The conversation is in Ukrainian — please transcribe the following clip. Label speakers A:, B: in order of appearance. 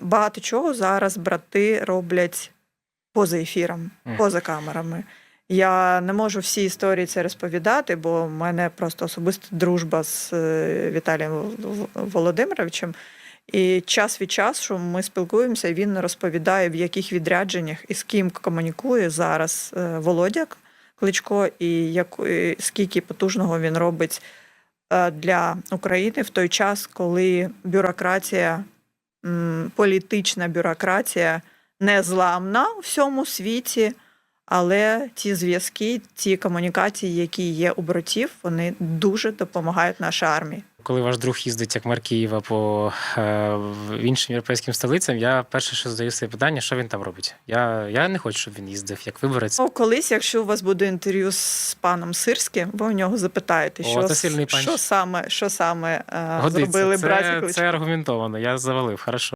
A: Багато чого зараз брати роблять поза ефіром, поза камерами. Я не можу всі історії це розповідати, бо в мене просто особиста дружба з е, Віталієм Володимировичем. І час від часу ми спілкуємося, і він розповідає, в яких відрядженнях і з ким комунікує зараз е, Володя Кличко, і як, і скільки потужного він робить е, для України в той час, коли бюрократія, політична бюрократія незламна у всьому світі, але ті зв'язки, ті комунікації, які є у братів, вони дуже допомагають нашій армії.
B: Коли ваш друг їздить як мер Києва по е, іншим європейським столицям, я перше, що задаю себе питання, що він там робить. Я, я не хочу, щоб він їздив як виборець.
A: Ну, колись, якщо у вас буде інтерв'ю з паном Сирським, ви у нього запитаєте,
B: О,
A: що,
B: це сильний
A: що саме, що саме е, зробили браті
B: Це,
A: Кличко.
B: це аргументовано. Я завалив. Хорошо.